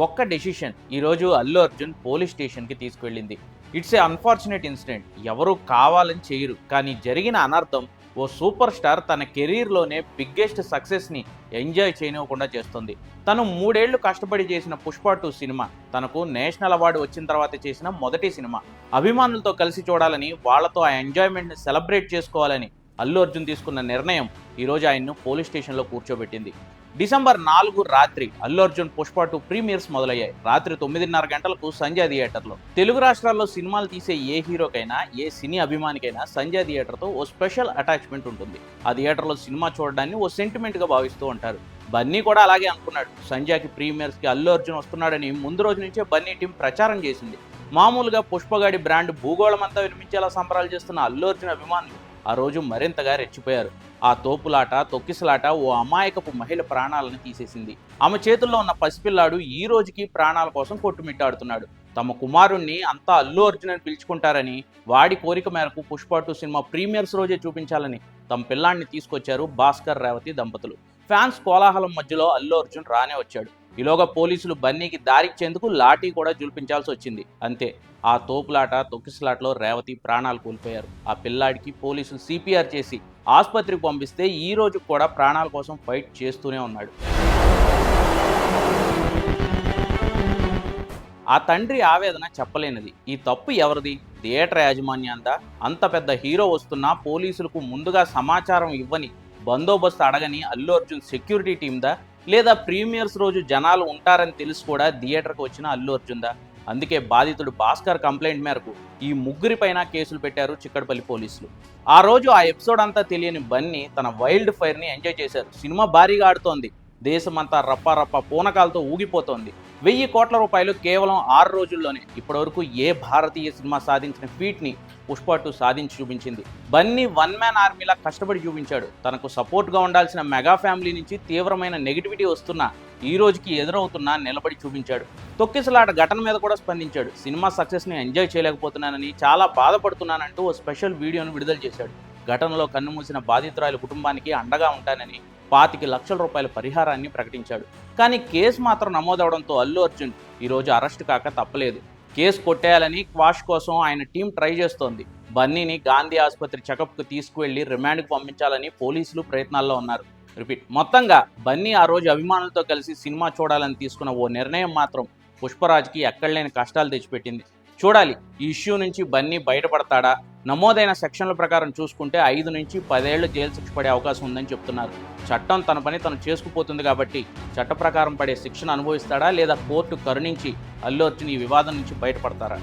ఒక్క డెసిషన్ ఈరోజు అల్లు అర్జున్ పోలీస్ స్టేషన్కి తీసుకువెళ్ళింది ఇట్స్ ఏ అన్ఫార్చునేట్ ఇన్సిడెంట్ ఎవరు కావాలని చేయరు. కానీ జరిగిన అనర్థం ఓ సూపర్ స్టార్ తన కెరీర్లోనే బిగ్గెస్ట్ సక్సెస్ని ఎంజాయ్ చేయనివ్వకుండా చేస్తుంది. తను మూడేళ్ళు కష్టపడి చేసిన పుష్ప టూ సినిమా తనకు నేషనల్ అవార్డు వచ్చిన తర్వాత చేసిన మొదటి సినిమా. అభిమానులతో కలిసి చూడాలని వాళ్ళతో ఆ ఎంజాయ్మెంట్ని సెలబ్రేట్ చేసుకోవాలని అల్లు అర్జున్ తీసుకున్న నిర్ణయం ఈరోజు ఆయన్ను పోలీస్ స్టేషన్లో కూర్చోబెట్టింది. డిసెంబర్ నాలుగు రాత్రి అల్లు అర్జున్ పుష్ప టూ ప్రీమియర్స్ మొదలయ్యాయి. రాత్రి తొమ్మిదిన్నర గంటలకు సంజయ్ థియేటర్లో. తెలుగు రాష్ట్రాల్లో సినిమాలు తీసే ఏ హీరోకైనా ఏ సినీ అభిమానికైనా సంజయ్ థియేటర్తో ఓ స్పెషల్ అటాచ్మెంట్ ఉంటుంది. ఆ థియేటర్లో సినిమా చూడడాన్ని ఓ సెంటిమెంట్గా భావిస్తూ ఉంటారు. బన్నీ కూడా అలాగే అనుకున్నాడు. సంజయ్కి ప్రీమియర్స్కి అల్లు అర్జున్ వస్తున్నాడని ముందు రోజు నుంచే బన్నీ టీం ప్రచారం చేసింది. మామూలుగా పుష్పగాడి బ్రాండ్ భూగోళం అంతా వినిపించేలా సంబరాలు చేస్తున్న అల్లు అర్జున్ అభిమానులు ఆ రోజు మరింతగా రెచ్చిపోయారు. ఆ తోపులాట తొక్కిసలాట ఓ అమాయకపు మహిళ ప్రాణాలను తీసేసింది. ఆమె చేతుల్లో ఉన్న పసిపిల్లాడు ఈ రోజుకి ప్రాణాల కోసం కొట్టుమిట్టాడుతున్నాడు. తమ కుమారుణ్ణి అంతా అల్లు అర్జున్ అని పిలుచుకుంటారని వాడి కోరిక మేరకు పుష్ప టూ సినిమా ప్రీమియర్స్ రోజే చూపించాలని తమ పిల్లాన్ని తీసుకొచ్చారు భాస్కర్ రేవతి దంపతులు. ఫ్యాన్స్ కోలాహలం మధ్యలో అల్లు అర్జున్ రానే వచ్చాడు. ఈలోగా పోలీసులు బన్నీకి దారిచ్చేందుకు లాఠీ కూడా జుల్పించాల్సి వచ్చింది. అంతే ఆ తోపులాట తొక్కిసలాటలో రేవతి ప్రాణాలు కోల్పోయారు. ఆ పిల్లాడికి పోలీసులు సిపిఆర్ చేసి ఆసుపత్రికి పంపిస్తే ఈ రోజు కూడా ప్రాణాల కోసం ఫైట్ చేస్తూనే ఉన్నాడు. ఆ తండ్రి ఆవేదన చెప్పలేనిది. ఈ తప్పు ఎవరిది? థియేటర్ యాజమాన్యాందా? అంత పెద్ద హీరో వస్తున్నా పోలీసులకు ముందుగా సమాచారం ఇవ్వని బందోబస్తు అడగని అల్లు అర్జున్ సెక్యూరిటీ టీమ్దా? లేదా ప్రీమియర్స్ రోజు జనాలు ఉంటారని తెలిసి కూడా థియేటర్కి వచ్చిన అల్లు అర్జున్దా? అందుకే బాధితుడు భాస్కర్ కంప్లైంట్ మేరకు ఈ ముగ్గురిపైన కేసులు పెట్టారు చిక్కడపల్లి పోలీసులు. ఆ రోజు ఆ ఎపిసోడ్ అంతా తెలియని బన్నీ తన వైల్డ్ ఫైర్ని ఎంజాయ్ చేశారు. సినిమా భారీగా ఆడుతోంది. దేశమంతా రప్పారప్ప పూనకాలతో ఊగిపోతోంది. వెయ్యి కోట్ల రూపాయలు కేవలం ఆరు రోజుల్లోనే. ఇప్పటివరకు ఏ భారతీయ సినిమా సాధించిన ఫీట్ని పుష్ప టూ సాధించి చూపించింది. బన్నీ వన్ మ్యాన్ ఆర్మీలా కష్టపడి చూపించాడు. తనకు సపోర్ట్గా ఉండాల్సిన మెగా ఫ్యామిలీ నుంచి తీవ్రమైన నెగిటివిటీ వస్తున్నా ఈ రోజుకి ఎదురవుతున్నా నిలబడి చూపించాడు. తొక్కిసలాట ఘటన మీద కూడా స్పందించాడు. సినిమా సక్సెస్ని ఎంజాయ్ చేయలేకపోతున్నానని చాలా బాధపడుతున్నానంటూ ఓ స్పెషల్ వీడియోను విడుదల చేశాడు. ఘటనలో కన్నుమూసిన బాధితురాలి కుటుంబానికి అండగా ఉంటానని పాతికి లక్షల రూపాయల పరిహారాన్ని ప్రకటించాడు. కానీ కేసు మాత్రం నమోదవడంతో అల్లు అర్జున్ ఈరోజు అరెస్ట్ కాక తప్పలేదు. కేసు కొట్టేయాలని క్వాష్ కోసం ఆయన టీం ట్రై చేస్తోంది. బన్నీని గాంధీ ఆసుపత్రి చెకప్కు తీసుకువెళ్ళి రిమాండ్కు పంపించాలని పోలీసులు ప్రయత్నాల్లో ఉన్నారు. రిపీట్ మొత్తంగా బన్నీ ఆ రోజు అభిమానులతో కలిసి సినిమా చూడాలని తీసుకున్న ఓ నిర్ణయం మాత్రం పుష్పరాజ్కి ఎక్కడలేని కష్టాలు తెచ్చిపెట్టింది. చూడాలి. ఈ ఇష్యూ నుంచి బన్నీ బయటపడతాడా? నమోదైన సెక్షన్ల ప్రకారం చూసుకుంటే ఐదు నుంచి పదేళ్ళు జైలు శిక్ష పడే అవకాశం ఉందని చెప్తున్నారు. చట్టం తన పని తను చేసుకుపోతుంది కాబట్టి చట్ట ప్రకారం పడే శిక్షను అనుభవిస్తాడా లేదా కోర్టు కరుణించి అల్లు అర్జున్ ఈ వివాదం నుంచి బయటపడతారా?